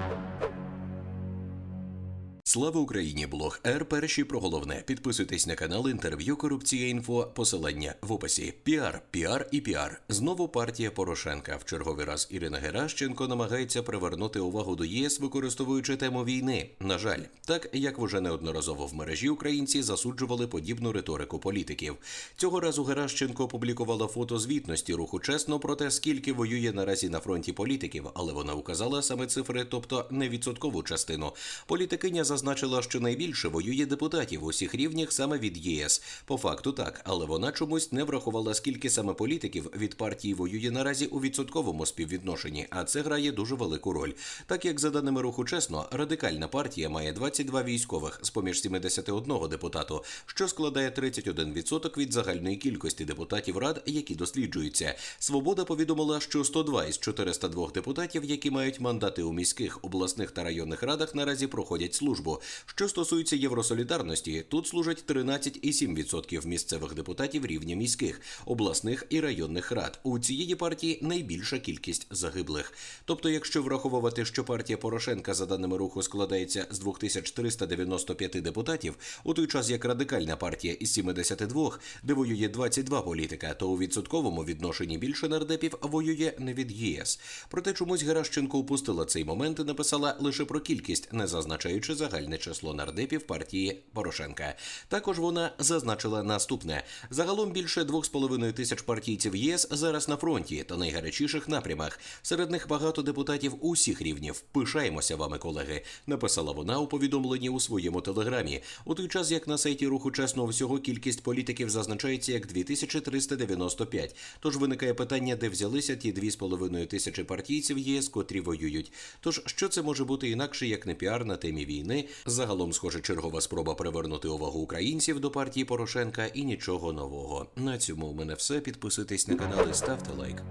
Thank you. Слава Україні! Блог Р. Перші про головне. Підписуйтесь на канал інтерв'ю Корупція інфо. Посилання в описі. Піар, піар і піар. Знову партія Порошенка. В черговий раз Ірина Геращенко намагається привернути увагу до ЄС, використовуючи тему війни. На жаль, так як вже неодноразово в мережі українці засуджували подібну риторику політиків. Цього разу Геращенко опублікувала фото звітності руху чесно про те, скільки воює наразі на фронті політиків, але вона указала саме цифри, тобто не відсоткову частину. Політикиня зазначила, що найбільше воює депутатів усіх рівнях саме від ЄС. По факту так, але вона чомусь не врахувала, скільки саме політиків від партії воює наразі у відсотковому співвідношенні, а це грає дуже велику роль. Так як за даними руху чесно, радикальна партія має 22 військових з поміж 71 депутату, що складає 31% від загальної кількості депутатів рад, які досліджуються. Свобода повідомила, що 102 із 402 депутатів, які мають мандати у міських, обласних та районних радах, наразі проходять службу. Що стосується євросолідарності, тут служать 13,7% місцевих депутатів рівня міських, обласних і районних рад. У цієї партії найбільша кількість загиблих. Тобто, якщо враховувати, що партія Порошенка за даними руху складається з 2395 депутатів, у той час як радикальна партія із 72, де воює 22 політика, то у відсотковому відношенні більше нардепів воює не від ЄС. Проте чомусь Геращенко упустила цей момент і написала лише про кількість, не зазначаючи загальне число нардепів партії Порошенка. Також вона зазначила наступне: загалом більше 2,5 тисяч партійців ЄС зараз на фронті та найгарячіших напрямах. Серед них багато депутатів усіх рівнів. Пишаємося вами, колеги. Написала вона у повідомленні у своєму телеграмі. У той час, як на сайті руху чесно всього кількість політиків зазначається як 2395. Тож виникає питання, де взялися ті 2,5 тисячі партійців ЄС, котрі воюють. Тож що це може бути інакше, як не піар на темі війни? Загалом, схоже, чергова спроба привернути увагу українців до партії Порошенка і нічого нового. На цьому у мене все. Підписуйтесь на канал і ставте лайк.